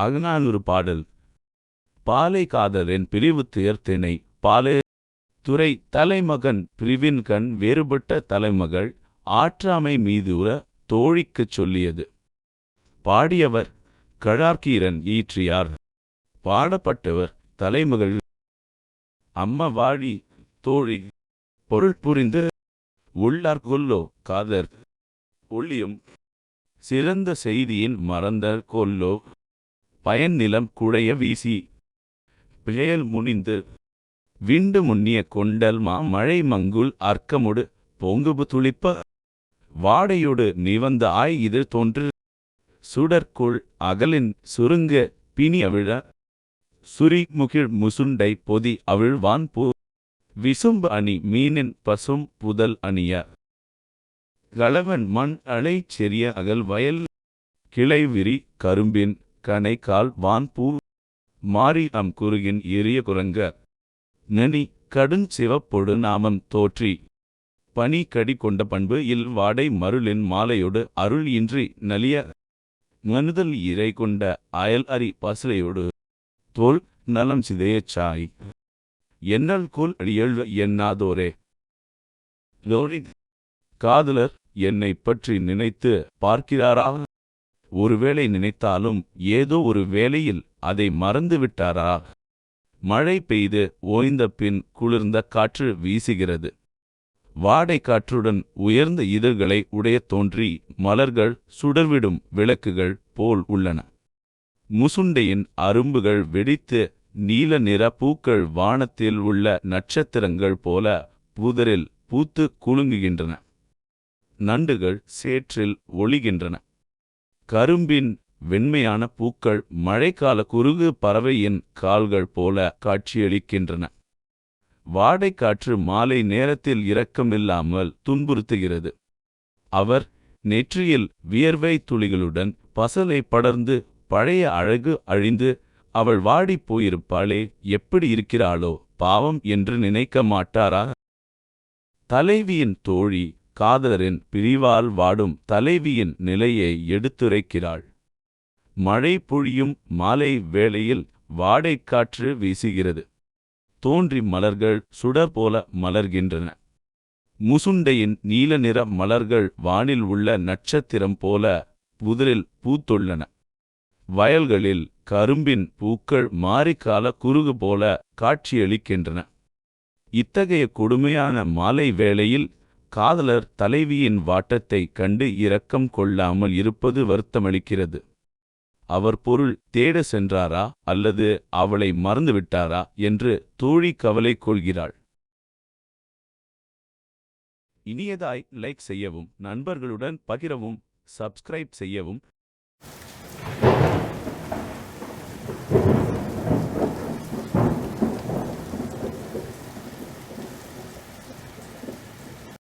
அகநானூறு பாடல். பாலை காதலின் பிரிவு துயர்த்தினை பாலே துறை தலைமகன் பிரிவின்கண் வேறுபட்ட தலைமகள் ஆற்றாமை மீதுற தோழிக்குச் சொல்லியது. பாடியவர் கழார்கீரன் ஈற்றியார். பாடப்பட்டவர் தலைமகள் அம்ம வாழி தோழி. பொருள் புரிந்து உள்ளார் கொல்லோ காதர். ஒளியும் சிறந்த செய்தியின் மறந்த கொல்லோ. பயன் நிலம் குழைய வீசி. பிழையல் முனிந்து. விண்டு முன்னிய கொண்டல் மா மழை மங்குல் அர்க்கமுடு. பொங்குபு துளிப்ப. வாடையொடு நிவந்த ஆய் இது தோன்று. சுடற்குள் அகலின் சுருங்க பிணி அவிழ. சுரி முகிழ் முசுண்டை பொதி அவிழ்வான் பூ விசும்பு அணி மீனின் பசும் புதல் அணிய. களவன் மண் அலை செறிய அகல் வயல். கிளை விரி கரும்பின் கனை கால் வான் பூ மாரி அம் குருகின் எரிய குரங்க. நனி கடுஞ் சிவப்பொடு நாமம் தோற்றி. பனி கடி கொண்ட பண்பு இல் வாடை மருளின் மாலையொடு அருள் இன்றி நலிய. மனுதல் இறை கொண்ட அயல் அரி பசுலையொடு தோல் நலம் சிதையச் சாய். என்னல் கோல் அழியழ்வ எண்ணாதோரே லோரி காதலர் என்னை பற்றி நினைத்து பார்க்கிறாரா? ஒருவேளை நினைத்தாலும் ஏதோ ஒரு வேளையில் அதை மறந்துவிட்டாரா? மழை பெய்து ஓய்ந்த பின் குளிர்ந்த காற்று வீசுகிறது. வாடை காற்றுடன் உயர்ந்த இதழ்களை உடைய தோன்றி மலர்கள் சுடர்விடும் விளக்குகள் போல் உள்ளன. முசுண்டையின் அரும்புகள் வெடித்து நீல நிற பூக்கள் வானத்தில் உள்ள நட்சத்திரங்கள் போல புதரில் பூத்து குலுங்குகின்றன. நண்டுகள் சேற்றில் ஒளிகின்றன. கரும்பின் வெண்மையான பூக்கள் மழைக்கால குறுகு பறவையின் கால்கள் போல காட்சியளிக்கின்றன. வாடைக்காற்று மாலை நேரத்தில் இரக்கமில்லாமல் துன்புறுத்துகிறது. அவர் நெற்றியில் வியர்வை துளிகளுடன் பசலை படர்ந்து பழைய அழகு அழிந்து அவள் வாடிப் போயிருப்பாளே எப்படி இருக்கிறாளோ பாவம் என்று நினைக்க மாட்டாரா? தலைவியின் தோழி காதலரின் பிரிவால் வாடும் தலைவியின் நிலையை எடுத்துரைக்கிறாள். மழை பொழியும் மாலை வேளையில் வாடைக்காற்று வீசுகிறது. தோன்றி மலர்கள் சுடர் போல மலர்கின்றன. முசுண்டையின் நீல நிற மலர்கள் வானில் உள்ள நட்சத்திரம் போல புதரில் பூத்துள்ளன. வயல்களில் கரும்பின் பூக்கள் மாரிக்கால குறுகு போல காட்சியளிக்கின்றன. இத்தகைய கொடுமையான மாலை வேளையில் காதலர் தலைவியின் வாட்டத்தை கண்டு இரக்கம் கொள்ளாமல் இருப்பது வருத்தமளிக்கிறது. அவர் பொருள் தேட சென்றாரா அல்லது அவளை மறந்துவிட்டாரா என்று தோழி கவலை கொள்கிறாள். இனியதாய் லைக் செய்யவும் நண்பர்களுடன் பகிரவும் சப்ஸ்கிரைப் செய்யவும்